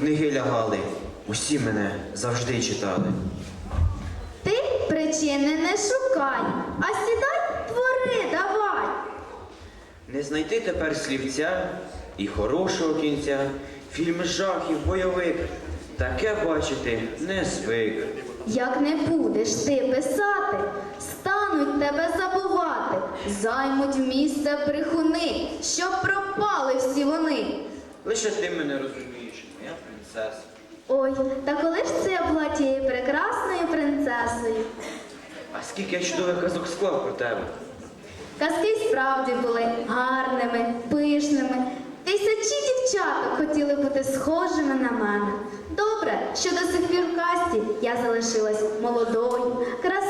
книги лягали, усі мене завжди читали. Ти причини не шукай, а сідай твори давай. Не знайти тепер слівця і хорошого кінця, фільм жахів, бойовик. Таке бачити не звик. Як не будеш ти писати, стануть тебе забувати, займуть місце брехуни, щоб пропали всі вони. Лише ти мене розумієш принцес. Ой, та коли ж це я була тією прекрасною принцесою? А скільки я чудових казок склав про тебе? Казки справді були гарними, пишними. Тисячі дівчаток хотіли бути схожими на мене. Добре, що до сих пір в касті я залишилась молодою, красивою.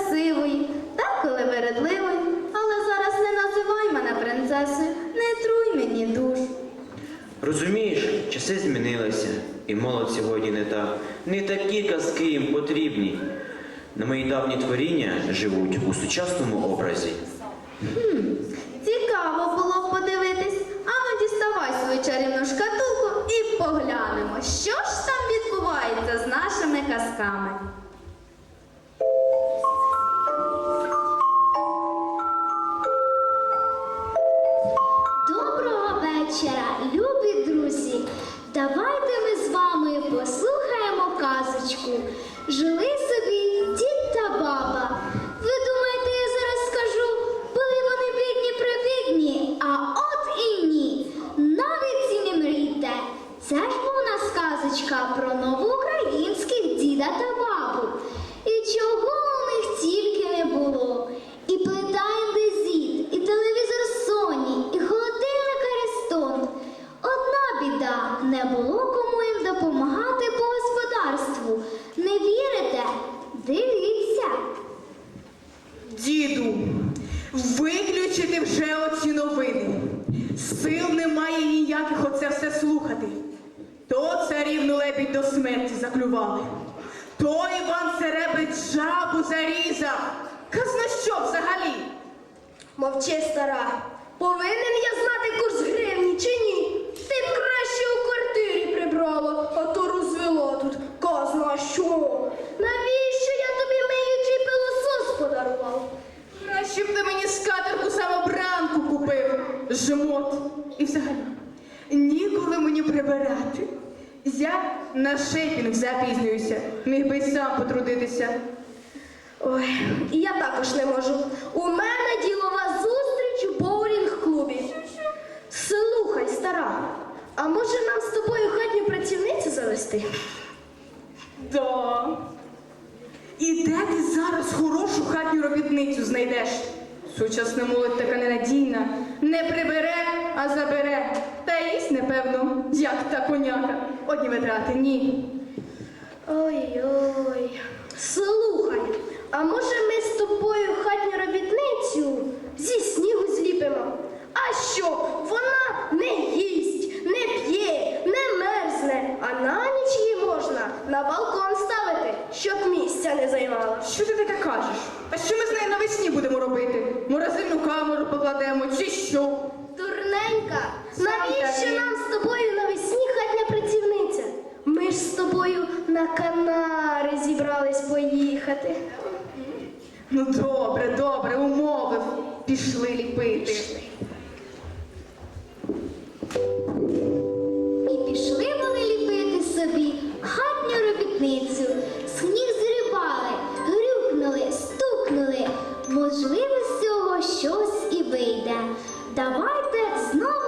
І молодь сьогодні не та не такі казки їм потрібні. На мої давні творіння живуть у сучасному образі. Хм, Цікаво було подивитись, а ну діставай свою чарівну шкатулку і поглянемо, що ж там відбувається з нашими казками. можливо, з цього щось і вийде. Давайте знову.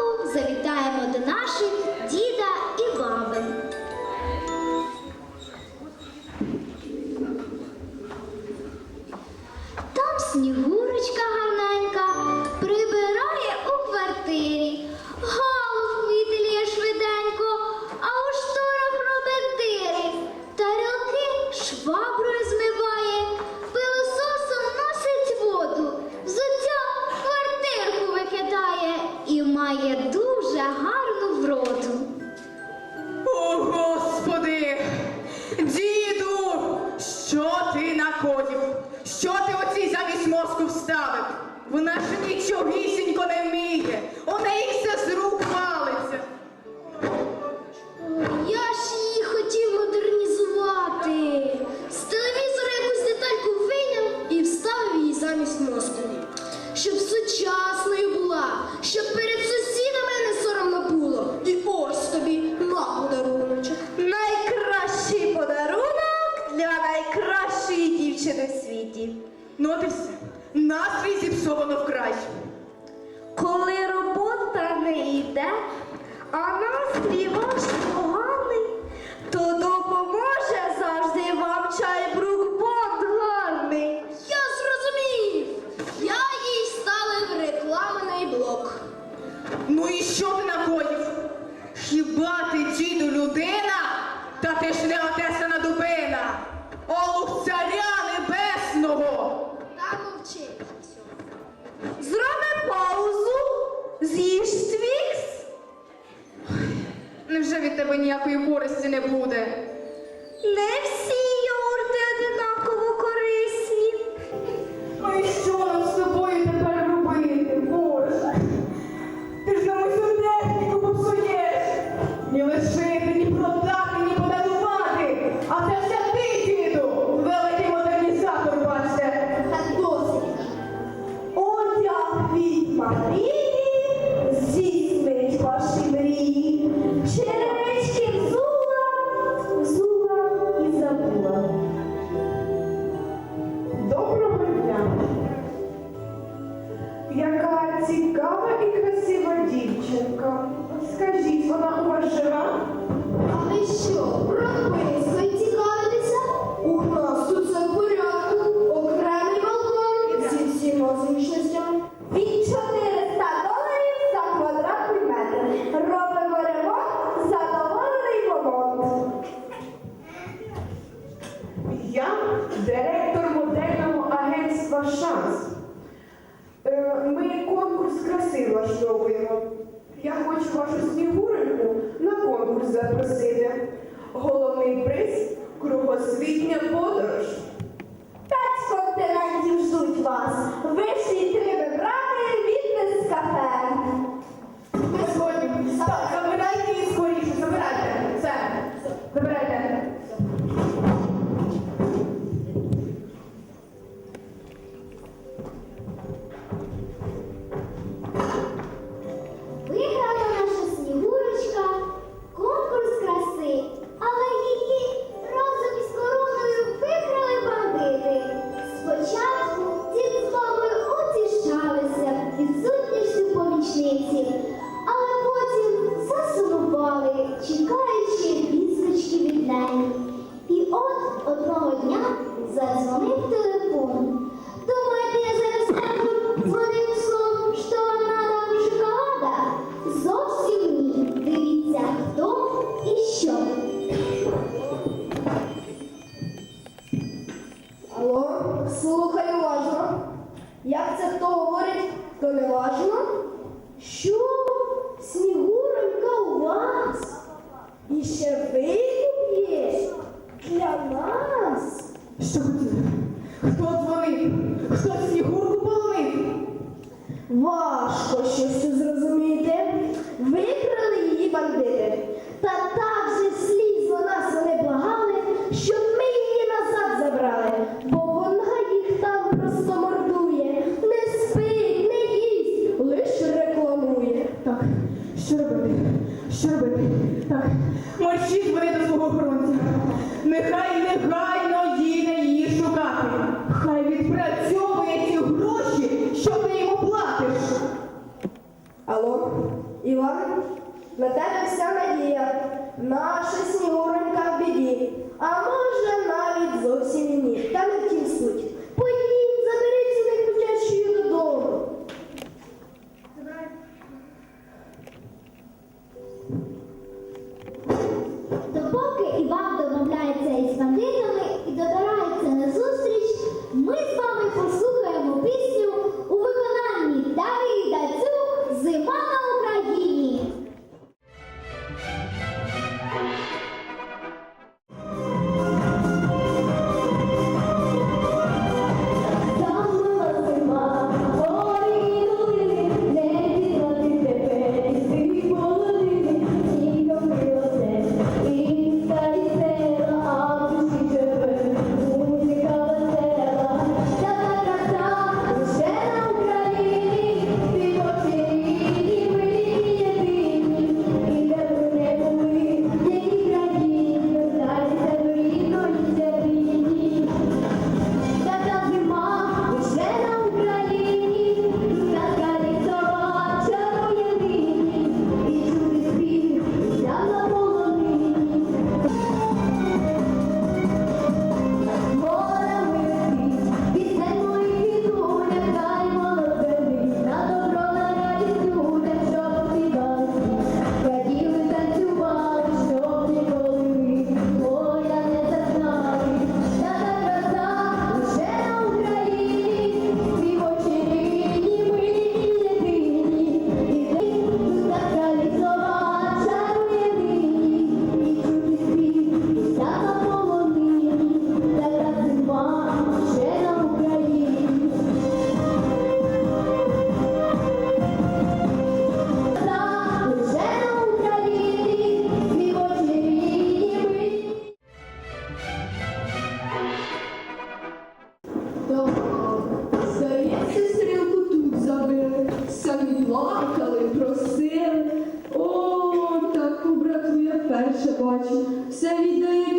Бати, діду, людина, та ти ж не отесана дубина, олух царя небесного. Так мовчи. Зроби паузу, з'їж свікс. Невже від тебе ніякої користі не буде? Не всі йогурти одинаково корисні. А що? esses canjicos. Quando Помочіть вони до свого охоронця. Нехай не гай. плачу, все віддаю.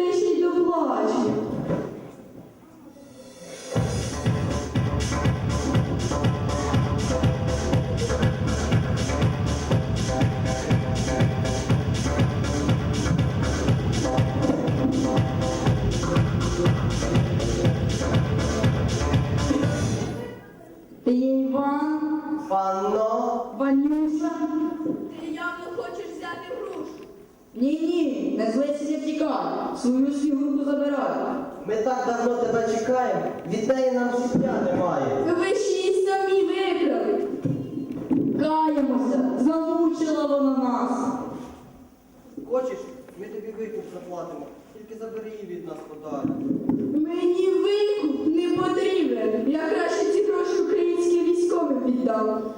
Тільки забери її від нас подалі. Мені викуп не потрібен. Я краще ці гроші українським військовим віддам.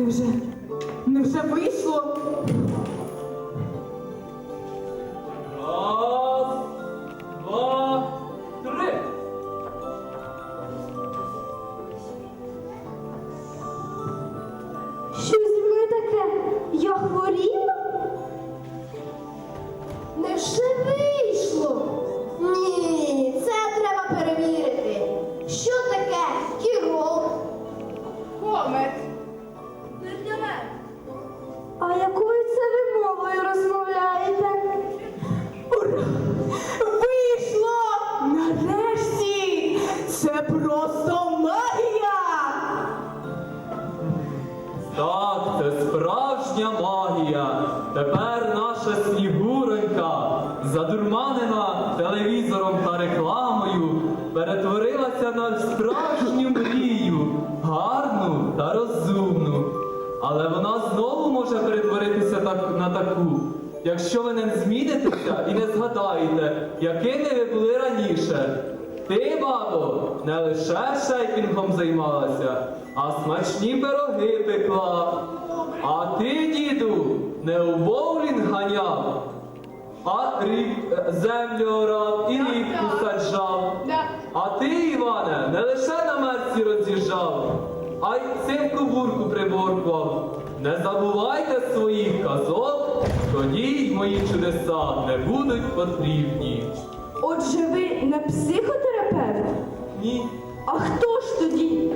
Ну, Невже? Невже ну, вийшло? справжня магія. Тепер наша снігуренька, задурманена телевізором та рекламою, перетворилася на справжню мрію, гарну та розумну. Але вона знову може перетворитися на таку. Якщо ви не змінитеся і не згадаєте, якими ви були раніше. Ти, бабо, не лише шейпінгом займалася, а смачні пироги пекла. А ти, діду, не у боулінг ганяв, а рік е, землю орав і рібку саджав. А ти, Іване, не лише на мерці роз'їжджав, а й цимку бурку приборкував. Не забувайте своїх казок, тоді й мої чудеса не будуть потрібні. Отже, ви не психотерапевт? Ні. А хто ж тоді?